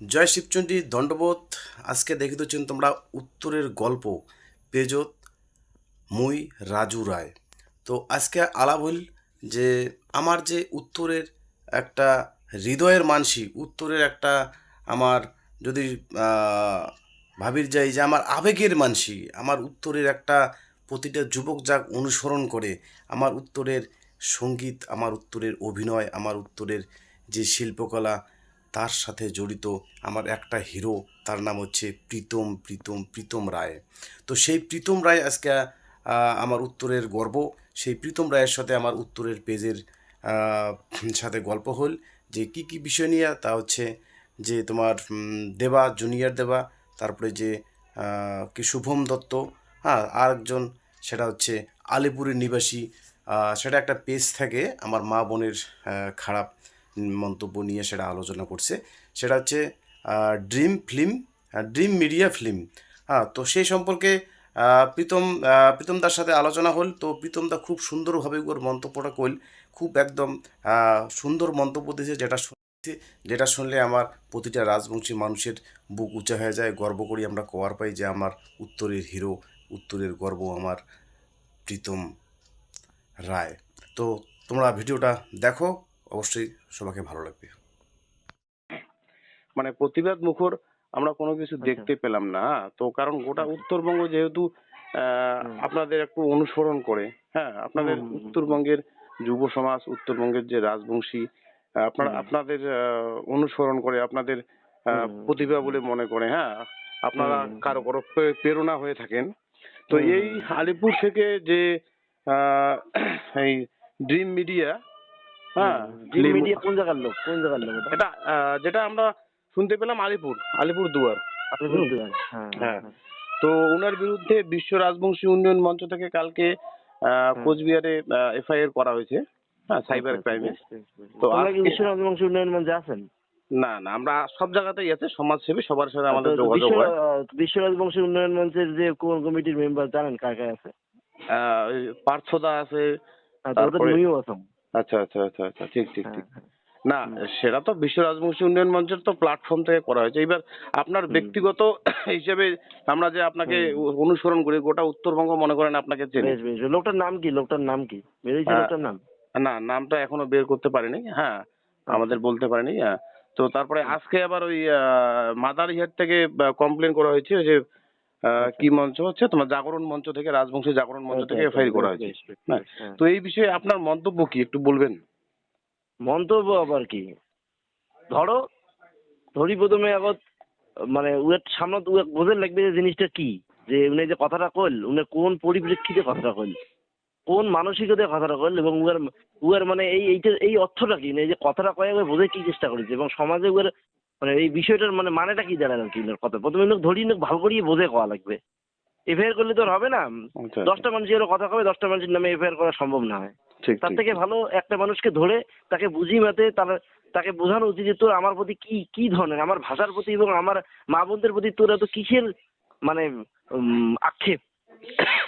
জয় শিবচণ্ডী দণ্ডবোধ। আজকে দেখিতেছেন তোমরা উত্তরের গল্প, পেজত মুই রাজু রায়। তো আজকে আলাপ হইল যে, আমার যে উত্তরের একটা হৃদয়ের মানসি, উত্তরের একটা আমার যদি ভাবির যাই যে আমার আবেগের মানসি, আমার উত্তরের একটা প্রতিটা যুবক যাক অনুসরণ করে, আমার উত্তরের সংগীত, আমার উত্তরের অভিনয়, আমার উত্তরের যে শিল্পকলা তার সাথে জড়িত আমার একটা হিরো তার নাম হচ্ছে প্রীতম প্রীতম প্রীতম রায়। তো সেই প্রীতম রায় আজকে আমার উত্তরের গর্ব। সেই প্রীতম রায়ের সাথে আমার উত্তরের পেজের সাথে গল্প হল যে কি কি বিষয় নিয়ে, তা হচ্ছে যে তোমার দেবা জুনিয়র দেবা, তারপরে যে কি শুভম দত্ত হ্যাঁ আর একজন সেটা হচ্ছে আলিপুরের নিবাসী। সেটা একটা পেজ থাকে আমার মা বোনের খারাপ মন্তব্য নিয়ে সেটা আলোচনা করছে। সেটা হচ্ছে dream film dream media film. হ্যাঁ তো সেই সম্পর্কে প্রীতম আহ, প্রীতমদার সাথে আলোচনা হল। তো প্রীতমদা খুব সুন্দরভাবে ওর মন্তব্যটা কইল খুব একদম সুন্দর মন্তব্য দিয়েছে যেটা যেটা শুনলে আমার প্রতিটা রাজবংশী মানুষের বুক উঁচা হয়ে যায়। গর্ব করি আমরা কওয়ার পাই যে আমার উত্তরের হিরো উত্তরের গর্ব আমার প্রীতম রায়। তো তোমরা ভিডিওটা দেখো। অবশ্যই সবাইকে ভালো লাগবে। মানে প্রতিবাদ মুখর আমরা কোনো কিছু দেখতে পেলাম না? তো কারণ গোটা উত্তরবঙ্গ যেহেতু আপনাদের একটু অনুসরণ করে হ্যাঁ আপনাদের। উত্তরবঙ্গের যুব সমাজ উত্তরবঙ্গের যে রাজবংশী আহ, আপনারা আপনাদের অনুসরণ করে আপনাদের প্রতিভা বলে মনে করে হ্যাঁ আপনারা কারও কারও প্রেরণা হয়ে থাকেন। তো এই আলিপুর থেকে যে আহ, এই ড্রিম মিডিয়া হ্যাঁ মিডিয়া কোন জায়গার লোক কোন জায়গার লোক? এটা যেটা আমরা শুনতে পেলাম আলিপুর আলিপুর দুয়ার। আলিপুরদুয়ার হ্যাঁ হ্যাঁ। তো ওনার বিরুদ্ধে বিশ্ব রাজবংশী উন্নয়ন মঞ্চ থেকে কালকে। কোচবিহারে এফআইআর করা হয়েছে। হ্যাঁ সাইবার আচ্ছা, ক্রাইমে বেশ, বেশ। তো বিশ্ব রাজবংশী উন্নয়ন মঞ্চে আছেন? না না আমরা সব জায়গাতেই আছে সমাজসেবী সবার সাথে আমাদের তো যোগাযোগ বিশ্ব হয়। বিশ্ব রাজবংশী উন্নয়ন মঞ্চের যে কোন কমিটির মেম্বার জানেন কার কার আছে? পার্থদা আছে হ্যাঁ, তারপরে- আচ্ছা আচ্ছা আচ্ছা আচ্ছা ঠিক ঠিক ঠিক। হ্যাঁ, না সেটা তো বিশ্ব রাজবংশী উন্নয়ন মঞ্চের তো প্ল্যাটফর্ম থেকে করা হয়েছে। এবার আপনার ব্যক্তিগত হিসেবে আমরা যে আপনাকে অনুসরণ করি গোটা উত্তরবঙ্গ মনে করেন আপনাকে চেনে। বেশ বেশ লোকটার নাম কি? লোকটার নাম কি? বেরিয়েছে আহ, লোকটার নাম? না নামটা এখনও বের করতে পারিনি। হ্যাঁ আমাদের বলতে পারিনি হ্যাঁ। তো তারপরে আজকে আবার ওই মাদার ইহার থেকে কমপ্লেন করা হয়েছে যে কি মঞ্চ হচ্ছে? তোমার জাগরণ মঞ্চ থেকে রাজবংশী জাগরণ মঞ্চ থেকে আচ্ছা, এফআইআর করা হয়েছে। হ্যাঁ। হ্যাঁ। তো এই বিষয়ে আপনার মন্তব্য কি? একটু বলবেন। মন্তব্য আবার কি? ধরো ধরি প্রথমে আগত মানে উয়ের সামনে উয়ে বোঝে লাগবে যে জিনিসটা কি? যে উনি যে কথাটা কইল উনি কোন পরিপ্রেক্ষিতে কথাটা কইল? কোন মানসিকতায় কথাটা কইল? এবং উয়ার উয়ার মানে এই এইটা এই অর্থটা কি? এই যে কথাটা কয়ে বোঝে কি চেষ্টা করেছে? এবং সমাজে উয়ার মানে এই বিষয়টার মানে মানেটা কি দাঁড়ায় আর কি কথা? প্রথমে লোক ধরি লোক ভালো করিয়ে বোঝে কওয়া লাগবে। এফআইআর করলে তো আর হবে না। আচ্ছা, দশটা মানুষের কথা কবে দশটা মানুষের নামে এফআইআর করা সম্ভব না হয়। তার থেকে ভালো একটা মানুষকে ধরে তাকে বুঝি মাতে তার তাকে বোঝানো উচিত যে তোর আমার প্রতি কি কি ধরনের আমার ভাষার প্রতি এবং আমার মা বোনদের প্রতি তোর এত কিসের মানে আক্ষেপ?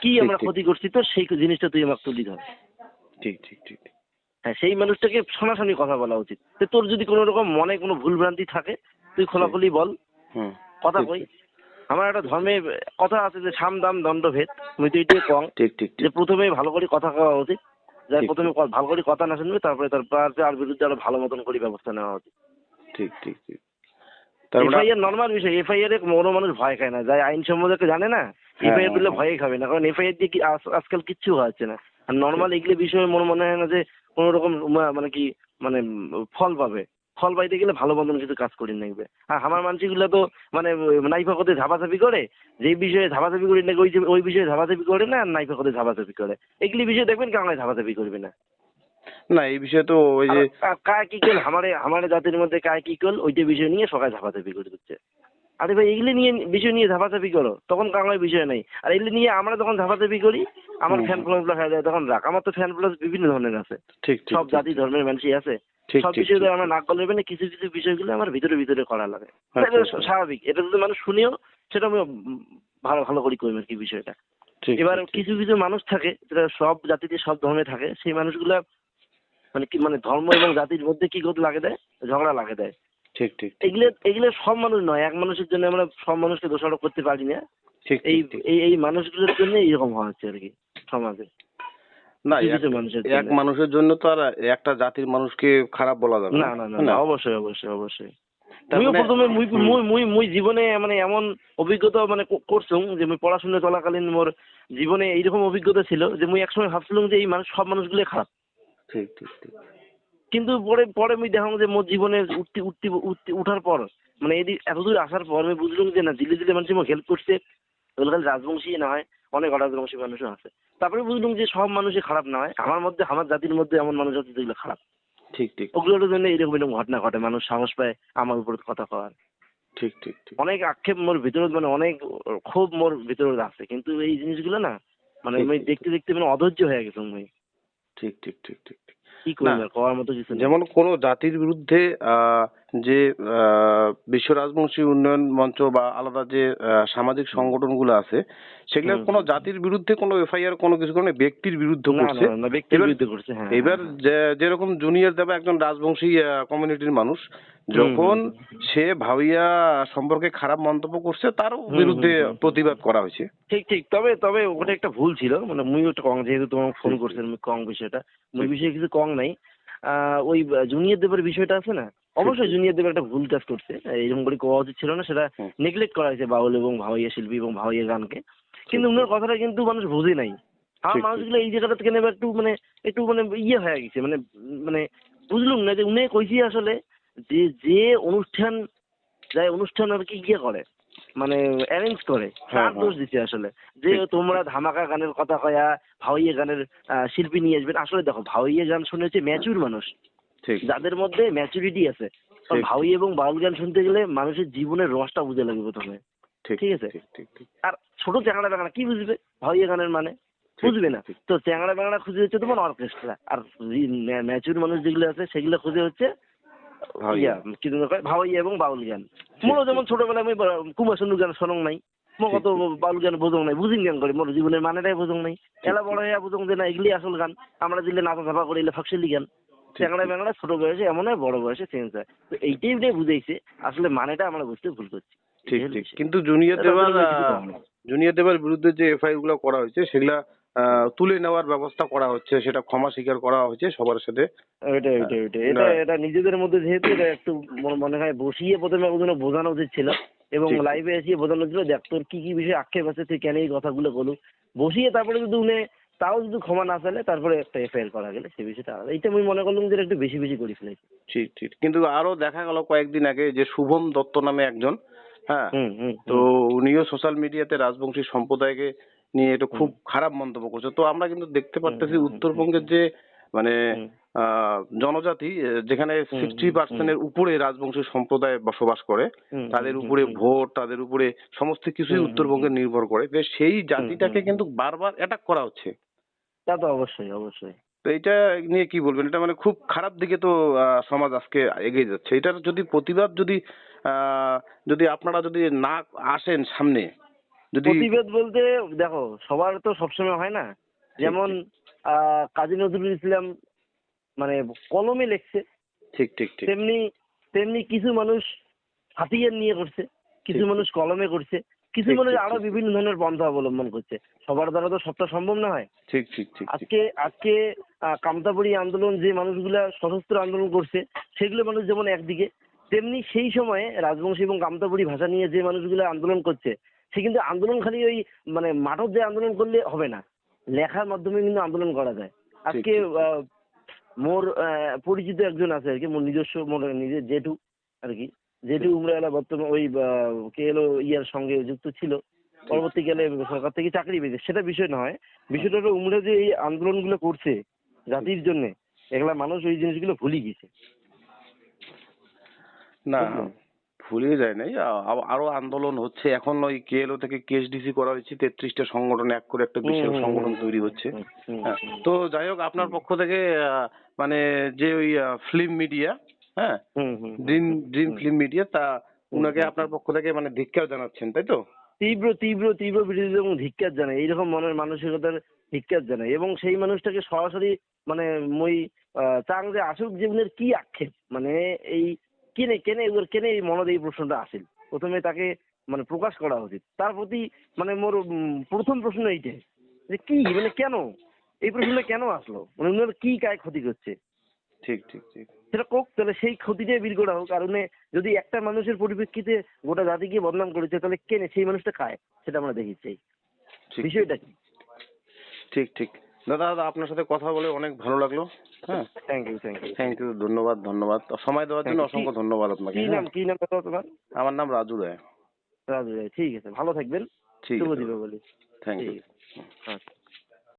কি আমরা ক্ষতি করছি? তো সেই জিনিসটা তুই আমাকে তুলি ধর। ঠিক ঠিক ঠিক। হ্যাঁ সেই মানুষটাকে শোনাশোনি কথা বলা উচিত। তো তোর যদি কোনো রকম মনে কোনো ভুলভ্রান্তি থাকে তুই খোলাখুলি বল। কথা কই। আমার একটা ধর্মে কথা আছে যে সাম দাম দণ্ডভেদ আমি তো এটাই কম ঠিক ঠিক যে প্রথমে ভালো করে কথা কওয়া উচিত। যার প্রথমে ভালো করে কথা না শুনবে তারপরে তার তার তার বিরুদ্ধে আরও ভালো মতন করে ব্যবস্থা নেওয়া উচিত। ঠিক ঠিক ঠিক। তারপরে এফআইআর নর্মাল বিষয়। এফআইআর এ কোনো মানুষ ভয় খায় না। যাই আইন সম্বন্ধে জানে না? হ্যাঁ, এফআইআর দিলে হ্যাঁ। ভয়ে খাবে না। কারণ এফআইআর দিয়ে কি আজকাল কিচ্ছু হচ্ছে না। আর নর্মাল এগুলো বিষয়ে মনে মনে হয় না যে কোনো রকম মানে কি মানে ফল পাবে। ফল পাইতে গেলে ভালো মতন কিছু কাজ করি নাকবে আর আমার মানসিকগুলো তো মানে নাইফা কতে ধাপাধাপি করে যেই বিষয়ে ধাপাধাপি করি নাকি ওই যে- ওই বিষয়ে ধাপাধাপি করে না আর নাইফা কতে ধাপাধাপি করে। এগুলি বিষয়ে দেখবেন কাঙায় ধাপাধাপি করবে না। না এই বিষয়ে তো ওই যে কায় কি কল আমারে আমারে জাতির মধ্যে কায় কি কল ওইটা বিষয় নিয়ে সবাই ধাপাধাপি করে দিচ্ছে। আরে ভাই এগুলি নিয়ে বিষয় নিয়ে ধাপাধাপি করো। তখন কাঙ্গায় বিষয় নেই। আর এগুলি নিয়ে আমরা যখন ধাপাধাপি করি আমার ফ্যানগুলো হয়ে যায় তখন রাখ আমার তো ফ্যান ফলোয়ার বিভিন্ন ধরনের আছে। ঠিক সব জাতি ধর্মের মানুষই আছে। সব বিষয়ে ঠিক। আমরা নাক গলাবে না কিছু কিছু বিষয়গুলো আমার ভিতরে ভিতরে করা লাগে। আচ্ছা, আচ্ছা। স্বাভাবিক। এটা যদি মানুষ শুনেও সেটা আমি ভালো ভালো করে করি আর কি বিষয়টা। এবার। কিছু কিছু মানুষ থাকে যেটা সব জাতিতে সব ধর্মে থাকে সেই মানুষগুলা মানে কি মানে ধর্ম এবং জাতির মধ্যে কি করতে লাগে দেয়? ঝগড়া লাগে দেয়। ঠিক ঠিক এগুলো এগুলো সব মানুষ নয়। এক মানুষের জন্য আমরা সব মানুষকে দোষারোপ করতে পারি না। ঠিক এই। এই এই মানুষগুলোর জন্য এইরকম হচ্ছে আর কি সমাজে। না এক- মানুষের জন্য। তো আর একটা জাতির মানুষকে খারাপ বলা যাবে না। না না অবশ্যই অবশ্যই অবশ্যই। আমিও মানে- প্রথমে মুই মুই মুই মুই জীবনে মানে এমন অভিজ্ঞতা মানে করছুম যে মুই পড়াশোনা চলাকালীন মোর জীবনে এইরকম অভিজ্ঞতা ছিল যে মুই একসময় ভাবছিলাম যে এই মানুষ সব মানুষগুলো খারাপ। ঠিক ঠিক ঠিক। কিন্তু পরে পরে আমি দেখলাম যে মোর জীবনে উঠতে উঠতে উঠতে উঠার পর মানে এদিক এতদূর আসার পর আমি বুঝলাম যে না দিলে দিলে মানুষ মোক হেল্প করছে। ওগুলো খালি রাজবংশী না হয় অনেক অরাজবংশী মানুষও আছে। তারপরে বুঝলাম যে সব মানুষই খারাপ না হয়। আমার মধ্যে আমার জাতির মধ্যে এমন মানুষ আছে যেগুলো খারাপ। ঠিক ঠিক। ওগুলোর জন্য এরকম এরকম ঘটনা ঘটে। মানুষ সাহস পায় আমার উপর কথা কওয়ার। ঠিক ঠিক ঠিক। অনেক আক্ষেপ মোর ভিতরে মানে অনেক ক্ষোভ মোর ভিতরে আছে। কিন্তু এই জিনিসগুলো না মানে আমি দেখতে দেখতে মানে অধৈর্য হয়ে গেছে আমি। ঠিক ঠিক ঠিক ঠিক ঠিক। কি করবে করার মতো কিছু। যেমন কোনো জাতির বিরুদ্ধে আহ, যে আহ, বিশ্ব রাজবংশী উন্নয়ন মঞ্চ বা আলাদা যে সামাজিক সংগঠনগুলো আছে সেগুলো কোনো জাতির বিরুদ্ধে কোনো এফআইআর কোনো কিছু কারণে ব্যক্তির বিরুদ্ধে করছে। এবার- যেরকম জুনিয়র দেবা একজন রাজবংশী কমিউনিটির মানুষ যখন সে ভাবিয়া সম্পর্কে খারাপ মন্তব্য করছে হুম, বিরুদ্ধে। প্রতিবাদ করা হয়েছে। ঠিক ঠিক তবে তবে ওখানে একটা ভুল ছিল মানে মুই ওটা কং যেহেতু তোমাকে ফোন করছেন কং বিষয়টা মুই বিষয়ে কিছু কং নাই। ওই জুনিয়র দেবের বিষয়টা আছে না? অবশ্যই জুনিয়র দেবের একটা ভুল কাজ করছে। এরকম করে কোয়া উচিত ছিল না সেটা। নেগলেক্ট করা হয়েছে বাউল এবং ভাওয়াইয়া শিল্পী এবং ভাওয়াইয়া গানকে। কিন্তু উনার কথাটা কিন্তু মানুষ বোঝে নাই। আমার মানুষগুলো এই জায়গাটা থেকে নেবে একটু মানে একটু মানে ইয়ে হয়ে গেছে মানে মানে বুঝলুম না যে উনি কইছি আসলে যে যে অনুষ্ঠান যাই অনুষ্ঠান আর কি ইয়ে করে মানে অ্যারেঞ্জ করে হ্যাঁ, তার হ্যাঁ। দোষ দিচ্ছে আসলে। যে তোমরা ধামাকা গানের কথা কয়া ভাওয়াইয়া গানের শিল্পী নিয়ে আসবেন আসলে দেখো ভাওয়াইয়া গান শুনে হচ্ছে ম্যাচুর মানুষ। যাদের মধ্যে ম্যাচুরিটি আছে। ঠিক। এবং বাউল গান শুনতে গেলে মানুষের জীবনের রসটা বুঝে লাগবে প্রথমে। ঠিক আছে? আর ছোট চ্যাংড়া ব্যাংড়া কি বুঝবে? ভাওয়াইয়া গানের মানে? বুঝবে না। তো চ্যাংড়া ব্যাংড়া খুঁজে হচ্ছে তোমার অর্কেস্ট্রা আর ম্যাচুর মানুষ যেগুলো আছে সেগুলো খুঁজে হচ্ছে কি ভাওয়াইয়া এবং বাউল গান। ঠিক, যেমন ছোটবেলায় আমি কুমার শানু গান শোনং নাই। মো কত বাউল গান বোঝং নাই বুঝিন গান করে। মোর জীবনের মানেটাই বোঝং নাই। এলা বড় হইয়া বুঝং যে না এগুলি আসল গান। আমরা দিলে নাচা ধাপা করে এলে ফাঁকশালি গান। চ্যাংড়া। ব্যাংড়া ছোট বয়সে এমন হয় বড় বয়সে চেঞ্জ হয়। তো এইটাই বুঝাইছে আসলে মানেটা আমরা বুঝতে ভুল করছি। ঠিক ঠিক। কিন্তু জুনিয়র এটা দেবার। জুনিয়র দেবার বিরুদ্ধে যে এফআইআরগুলো করা হয়েছে সেগুলা তুলে নেওয়ার ব্যবস্থা করা হচ্ছে সেটা ক্ষমা স্বীকার করা হয়েছে সবার সাথে। ওইটা ওইটা ওইটা এটা এটা নিজেদের মধ্যে যেহেতু এটা একটু মনে- হয় বসিয়ে প্রথমে ওগুলো বোঝানো উচিত ছিল এবং। লাইভে এসে বোঝানো ছিল দেখ তোর কি কি বিষয়ে আক্ষেপ আছে তুই কেন এই কথাগুলো বলু বসিয়ে তারপরে যদি উনি তাও যদি ক্ষমা না চাইলে তারপরে একটা এফআইআর করা গেলে সে বিষয়টা আলাদা। এইটা আমি মনে করলাম যে এটা একটু বেশি বেশি করে ফেলেছি। ঠিক ঠিক। কিন্তু আরও দেখা গেল কয়েকদিন আগে যে শুভম দত্ত নামে একজন হ্যাঁ? তো উনিও সোশ্যাল মিডিয়াতে রাজবংশী সম্প্রদায়কে নিয়ে এটা খুব খারাপ মন্তব্য করছে। তো আমরা কিন্তু দেখতে পারতেছি উত্তরবঙ্গের যে মানে আহ, জনজাতি যেখানে সিক্সটি পার্সেন্টের উপরে রাজবংশী সম্প্রদায় বসবাস করে তাদের উপরে ভোট তাদের উপরে সমস্ত কিছুই উত্তরবঙ্গে নির্ভর করে। সেই জাতিটাকে কিন্তু বারবার অ্যাটাক করা হচ্ছে। তা তো অবশ্যই অবশ্যই। তো এটা নিয়ে কি বলবেন? এটা মানে খুব খারাপ দিকে তো সমাজ আজকে এগিয়ে যাচ্ছে। এটার যদি প্রতিবাদ যদি যদি আপনারা যদি না আসেন সামনে যদি প্রতিভেদ বলতে দেখো সবার তো সবসময় হয় না। যেমন আহ, কাজী নজরুল ইসলাম মানে কলমে লিখছে। ঠিক ঠিক ঠিক। তেমনি তেমনি কিছু মানুষ হাতিয়ার নিয়ে করছে কিছু মানুষ কলমে করছে। মানুষ আরও বিভিন্ন ধরনের পন্থা অবলম্বন করছে। সবার দ্বারা তো সবটা সম্ভব না হয়। ঠিক ঠিক ঠিক আজকে আজকে আহ, কামতাপুরি আন্দোলন যে মানুষগুলা সশস্ত্র আন্দোলন করছে সেগুলো মানুষ যেমন একদিকে তেমনি সেই সময়ে রাজবংশী এবং কামতাপুরি ভাষা নিয়ে যে মানুষগুলো আন্দোলন করছে সে কিন্তু আন্দোলন খালি ওই মানে মাঠত যে আন্দোলন করলে হবে না। লেখার মাধ্যমে কিন্তু আন্দোলন করা যায়। আজকে মোর আহ, পরিচিত একজন আছে আর কি মোর নিজস্ব মোর নিজের জেঠু আর কি। জেঠু উমরাওয়ালা বর্তমান ওই কে এলো ইয়ার সঙ্গে যুক্ত ছিল পরবর্তীকালে সরকার থেকে চাকরি পেয়েছে। সেটা বিষয় নয়। বিষয়টা হলো উমরা যে এই আন্দোলনগুলো করছে জাতির জন্য এগুলা মানুষ ওই জিনিসগুলো ভুলে গেছে না ভুলে যায় নাই। আরও আন্দোলন হচ্ছে। এখন ওই কেএলও থেকে কেএসডিসি করা হয়েছে তেত্রিশটা সংগঠন এক করে একটা বিশাল সংগঠন তৈরি হচ্ছে। হ্যাঁ। তো যাই হোক আপনার পক্ষ থেকে মানে যে ওই ফিল্ম মিডিয়া হ্যাঁ? হুম, হুম, হুম, ড্রিম ড্রিম ফিল্ম মিডিয়া তা উনাকে আপনার পক্ষ থেকে মানে ধিক্কার জানাচ্ছেন তাই তো? তীব্র তীব্র তীব্র বিরোধিতা এবং ধিক্কার জানাই এইরকম মনের মানসিকতার ধিক্কার জানাই এবং সেই মানুষটাকে সরাসরি মানে মই চাং যে আসুক জীবনের কি আক্ষেপ? মানে এই কেনে কেনে এবার কেনে এই মনে এই প্রশ্নটা আসিল? প্রথমে তাকে মানে প্রকাশ করা উচিত। তার প্রতি মানে মোর প্রথম প্রশ্ন এইটাই। যে কি মানে কেন? এই প্রশ্নটা কেন আসলো? মানে উনার কি কায় ক্ষতি করছে? ঠিক ঠিক ঠিক। সেটা কোক তাহলে সেই ক্ষতিটাই বিল করা হোক। উনি যদি একটা মানুষের পরিপ্রেক্ষিতে গোটা জাতিকে বদনাম করেছে তাহলে কেনে সেই মানুষটা খায় সেটা আমরা দেখি চাই বিষয়টা কি? ঠিক ঠিক। দাদা দাদা আপনার সাথে কথা বলে অনেক ভালো লাগল হ্যাঁ? Thank you thank you thank you ধন্যবাদ ধন্যবাদ। সময় দেওয়ার জন্য অসংখ্য ধন্যবাদ আপনাকে কি হ্যাঁ? নাম কি নাম দাদা তোমার? আমার নাম রাজু রায়। রাজু রায় ঠিক আছে। ভালো থাকবেন। ঠিক শুভ আছে দীপাবলি থ্যাংক ইউ আচ্ছা।